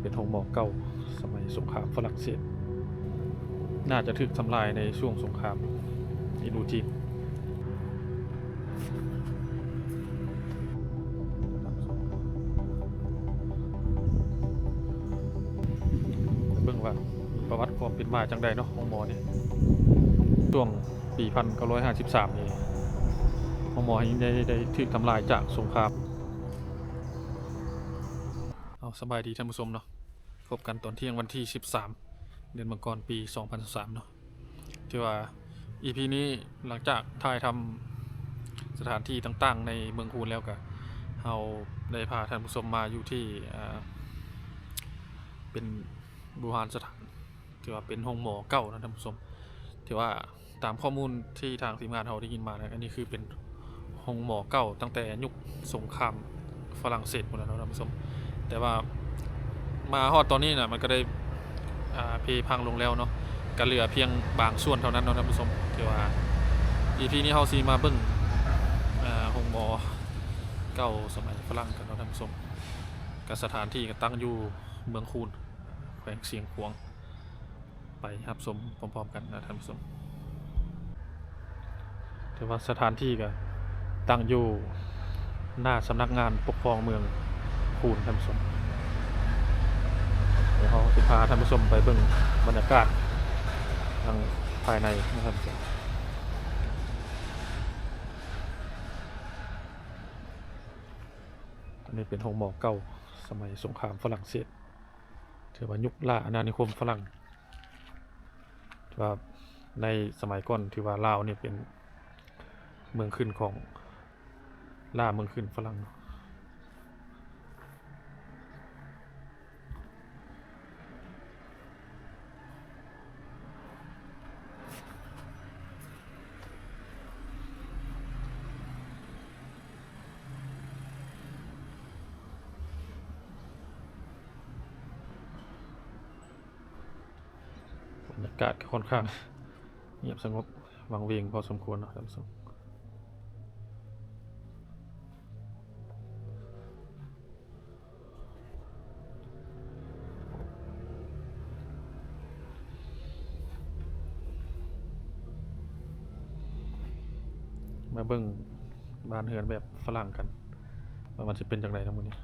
เป็นห้องหมอเก่าสมัยสงครามฝรั่งเศส น่าจะถูกทำลายในช่วงสงครามอินโดจีนเบิ่งว่าประวัติความเป็นมาจังใดเนาะห้องหมอนี่ยช่วงปี1953นี่ห้องหมอนี้ได้ได้ถูกทำลายจากสงครามเอาสบายดีท่านผู้ชมเนาะ พบกันตอนเที่ยงวันที่ 13 เดือนมังกรปี 2003เนาะที่ว่า EP นี้หลังจากถ่ายทำสถานที่ต่างๆ ในเมืองคูนแล้วก็เราได้พาท่านผู้ชมมาอยู่ที่เป็นบูฮานสถานที่ว่าเป็นห้องหมอเก่านะท่านผู้ชมที่ว่าตามข้อมูลที่ทางทีมงานเราได้ยินมานะอันนี้คือเป็นห้องหมอเก่าตั้งแต่ยุคสงครามฝรั่งเศสหมดแล้วนะท่านผู้ชมแต่ว่า มาฮอดตอนนี้นะมันก็ได้อ่าเพพังลงแล้วเนาะก็เหลือเพียงบางส่วนเท่านั้นเนาะท่านผู้ชมที่ว่า EP นี้เฮาซีมาเบิ่งห้องหมอเก่าสมัยฝรั่งกันเนาะท่านผู้ชมกับสถานที่ก็ตั้งอยู่เมืองคูนแขวงเสียงขวง ไปรับชมพร้อมๆกันนะท่านผู้ชมแต่ว่าสถานที่ก็ตั้งอยู่หน้าสำนักงานปกครองเมืองคูณท่านผู้ชม เดี๋ยวเราจะพาท่านผู้ชมไปเบิ่งบรรยากาศทางภายในนะครับท่านผู้ชมอันนี้เป็นห้องหมอเก่าสมัยสงครามฝรั่งเศสถือว่ายุคล่าอาณานิคมฝรั่งถือว่าในสมัยก่อนที่ว่าลาวเนี่ยเป็นเมืองขึ้นของล่าเมืองขึ้นฝรั่ง กาศค่อนข้างเงียบสงบวังเวงพอสมควรนะท่านผู้ชมมาเบิ่งบ้านเฮือนแบบฝรั่งกันว่ามันจะเป็นจังไดทั้งหมดนี้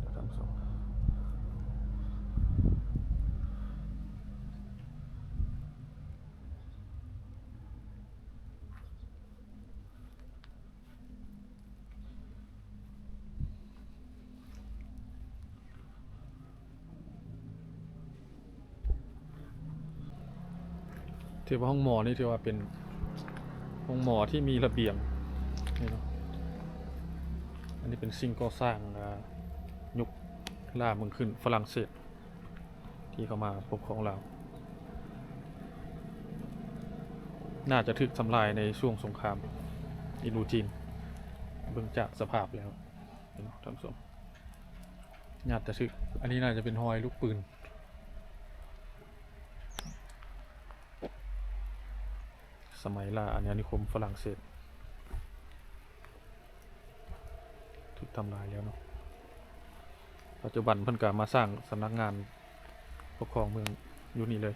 เดี๋ยวท่านผู้ชม ถือว่าห้องหมอนี่ถือว่าเป็นห้องหมอที่มีระเบียงนี่เนาะอันนี้เป็นสิ่งก่อสร้างยุคล่าเมืองขึ้นฝรั่งเศส ที่เข้ามาปกครองเราน่าจะถึกทำลายในช่วงสงคราม อินโดจีนเบื้องจากสภาพแล้วท่านผู้ชมน่าจะถึก อันนี้น่าจะเป็นหอยลูกปืน สมัยล่าอาณานิคมฝรั่งเศสถูกทำลายแล้วเนาะปัจจุบันเพิ่นก็มาสร้างสำนักงานปกครองเมืองอยู่นี่เลย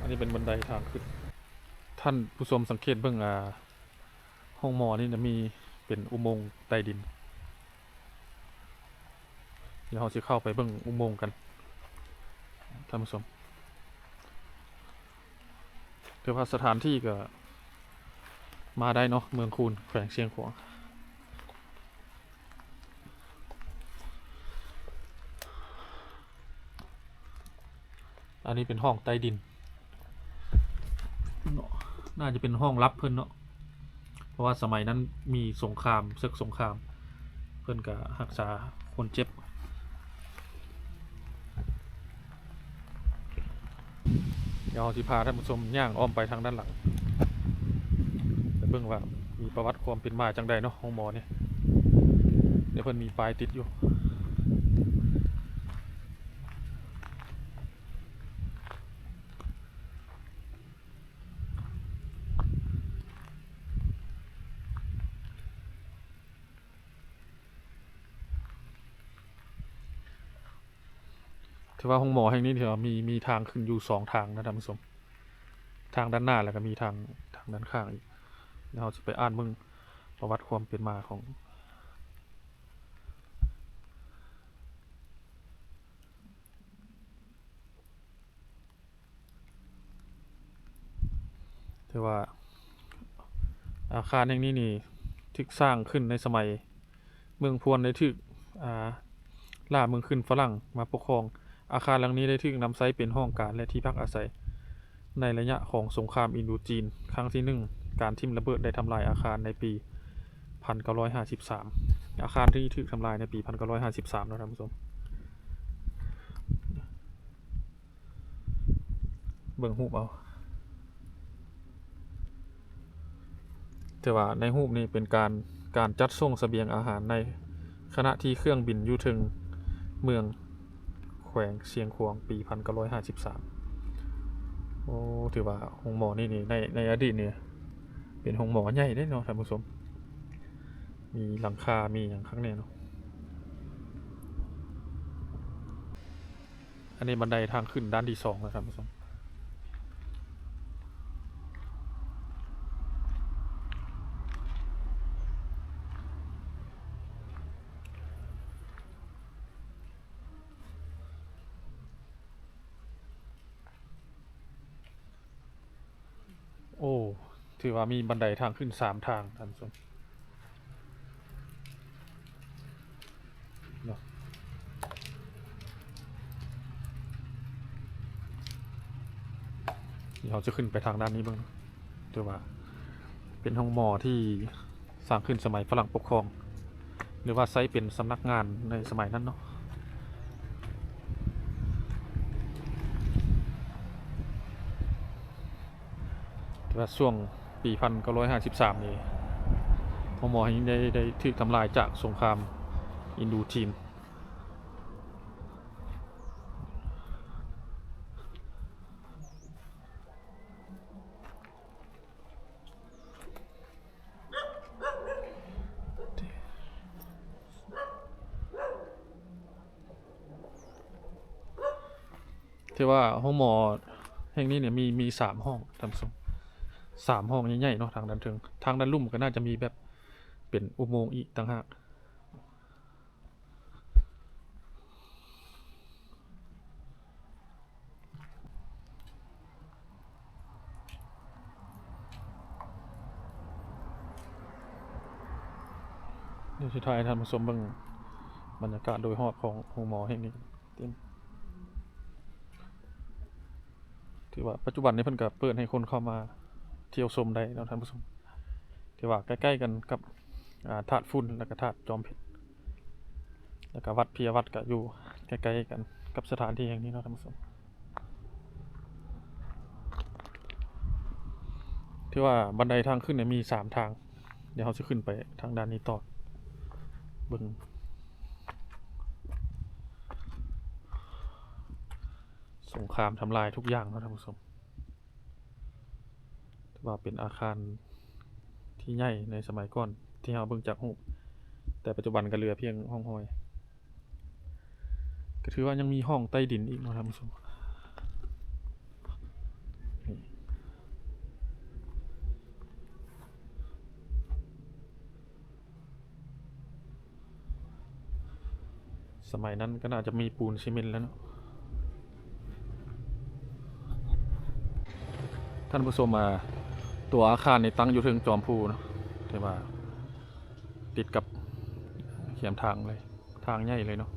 อันนี้เป็นบันไดทางขึ้นท่านผู้ชมสังเกตเบื้องอ่าห้องหมอนี่จะมี เป็นอุโมงค์ใต้ดิน เดี๋ยวเราจะเข้าไปเบิ่งอุโมงค์กันท่านผู้ชมถือว่าสถานที่ก็มาได้เนาะเมืองคูนแขวงเชียงขวางอันนี้เป็นห้องใต้ดินเนาะน่าจะเป็นห้องลับเพิ่อนเนาะ ราะว่าสมัยนั้นมีสงครามศึกสงคราม เพื่อนกะหักษาคนเจ็บเดี๋ยวสิพาท่านผู้ชมย่างอ้อมไปทางด้านหลังเบิ่งว่ามีประวัติความเป็นมาจังใดเนาะห้องหมอเนี่ยเดี๋ยวเพื่อนมีป้ายติดอยู่ ถือว่าห้องหมอแห่งนี้ถือว่ามีมีทางขึ้นอยู่สองทางนะท่านผู้ชมทางด้านหน้าแล้วก็มีทางทางด้านข้างอีกเราจะไปอ่านมึงประวัติความเป็นมาของถือว่าอาคารแห่งนี้นี่ทึกสร้างขึ้นในสมัย เมืองพวนได้ทึกอ่าล่าเมืองขึ้นฝรั่งมาปกครอง อาคารหลังนี้ได้ทึกนำไซเป็นห้องการและที่พักอาศัย ในระยะของสงครามอินโดจีน ครั้งที่หนึ่งการทิ่มระเบิดได้ทำลายอาคารในปี 1953 อาคารที่ถูกทำลายในปี 1953 นะท่านผู้ชมเบิ่งรูปเอาแต่ว่าในรูปนี้เป็นการการจัดส่งเสบียงอาหารในขณะที่เครื่องบินอยู่ถึงเมือง แขวงเชียงขวงปี1953โอ้ถือว่าหงหมอนี่นี่ในในอดีตเนี่ยเป็นหงหมอใหญ่ได้เนาะท่านผู้ชมมีหลังคา มีอย่างข้างในเนาะอันนี้บันไดทางขึ้นด้านที่สองแล้วท่านผู้ชม โอ้ ถือว่ามีบันไดทางขึ้นสามทางท่านผู้ชมเนาะเดี๋ยเราจะขึ้นไปทางด้านนี้บ้างถือว่า เป็นห้องหมอที่สร้างขึ้นสมัยฝรั่งปกครอง หรือว่าไซเป็นสำนักงานในสมัยนั้นเนาะแต่ว่าช่วง ปีพันเก้าร้อยห้าสิบสามนี่พอมอยังได้ได้ถูกทำลายจากสงครามอินดูจีนที่ว่าห้องหมอแห่งนี้เนี่ยมีมีสามห้องท่านผู้ชม สามห้องใหญ่ๆเนาะทางด้านเทิงทางด้านลุ่มก็น่าจะมีแบบเป็นอุโมงค์อีกต่างหากเดี๋ยวสุดท้ายท่านผู้ชมเบิ่งบรรยากาศโดยรอบของโรงหมอแห่งนี้เต็มถือว่าปัจจุบันนี้เพิ่นก็เปิดให้คนเข้ามา เที่ยวชมได้แล้วท่านผู้ชมที่ว่าใกล้ๆกันกับอ่าถาดฝุ่นแล้วก็ถาดจอมเพชรแล้วก็วัดเพียวัดก็อยู่ใกล้ๆกันกับสถานที่แห่งนี้นะท่านผู้ชมที่ว่าบันไดทางขึ้นเนี่ยมีสามทาง เดี๋ยวเราจะขึ้นไปทางด้านนี้ต่อบิ่งสงครามทำลายทุกอย่างนะท่านผู้ชม ว่าเป็นอาคารที่ใหญ่ในสมัยก่อน ที่เราเบิ่งจากรูแต่ปัจจุบันก็เหลือเพียงห้องหอย ก็ถือว่ายังมีห้องใต้ดินอีกนะท่านผู้ชมสมัยนั้นก็น่าจะมีปูนซีเมนต์แล้วเนาะท่านผู้ชมมา ตัวอาคารนี่ตั้งอยู่เทิงจอมพูเนาะแต่ว่า ติดกับเขียมทางเลย ทางใหญ่เลยเนาะ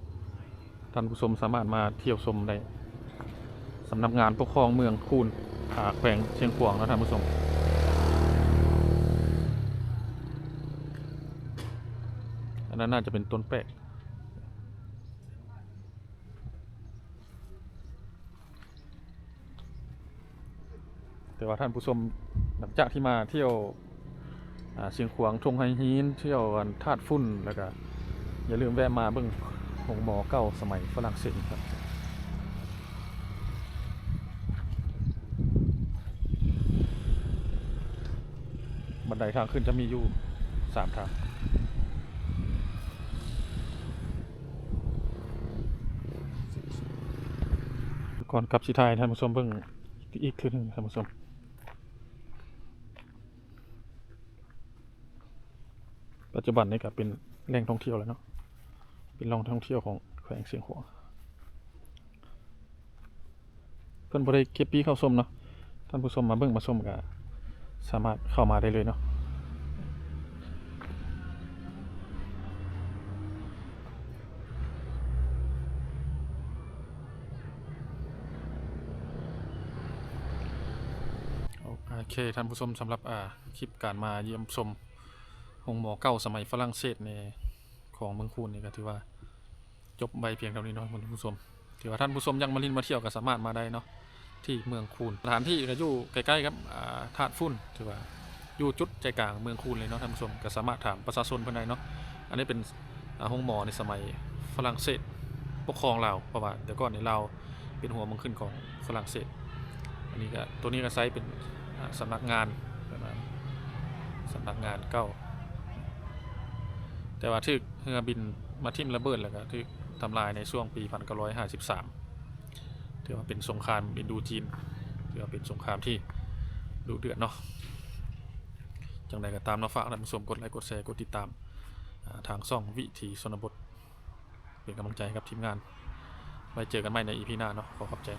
ท่านผู้ชมสามารถมาเที่ยวชมได้สำนักงานปกครองเมืองคูนอาแขวงเชียงขวางนะท่านผู้ชมอันนั้นน่าจะเป็นต้นแปะแต่ว่าท่านผู้ชม หลังจากที่มาเที่ยวอ่าเชียงขวางทงไฮฮีนเที่ยวธาตุฝุ่นแล้วก็อย่าลืมแวะมาเบิ่งหงหมอเก่าสมัยฝรั่งเศสครับบันไดทางขึ้นจะมีอยู่สามทางก่อนกลับสิทายท่านผู้ชมเบิ่งอีกคือหนึงท่านผู้ชม ปัจจุบันนี่ก็เป็นแหล่งท่องเที่ยวแล้วเนาะเป็นแหล่งท่องเที่ยวของแขวงเสียงหัวเพิ่นบ่ได้เก็บปีเข้าชมเนาะท่านผู้ชมมาเบิ่งมาชมก็สามารถเข้ามาได้เลยเนาะโอเคท่านผู้ชมสำหรับอ่าคลิปการมาเยี่ยมชม โรงหมอเก่าสมัยฝรั่งเศสในของเมืองคูนนี่ก็ถือว่าจบไปเพียงเท่านี้เนาะท่านผู้ชมถือว่าท่านผู้ชมยังมาลินมาเที่ยวก็สามารถมาได้เนาะที่เมืองคูนสถานที่ก็อยู่ใกล้ๆกับอาธาตุฝุ่นถือว่าอยู่จุดใจกลางเมืองคูนเลยเนาะท่านผู้ชมก็สามารถถามประชาชนเพิ่นเนาะอันนี้เป็นอ่าโรงหมอในสมัยฝรั่งเศสปกครองลาวเพราะว่าแต่ก่อนในลาวเป็นหัวเมืองขึ้นของฝรั่งเศส อันนี้ก็ตัวนี้ก็ไซส์เป็นอ่าสำนักงานประมาณสำนักงานเก้า แต่ว่าที่เรือบินมาทิ่มระเบิดแล้วก็ที่ทำลายในช่วงปี 1953 ถือว่าเป็นสงครามอินโดูจีนถือว่าเป็นสงครามที่ดุเดือดเนาะจังใดก็ตามนะฝากท่านผู้ชมกดไลค์กดแชร์กดติดตามทางช่องวิถีชนบทเป็นกำลังใจให้กับทีมงานไว้เจอกันใหม่ในอีพีหน้าเนาะขอขอบใจ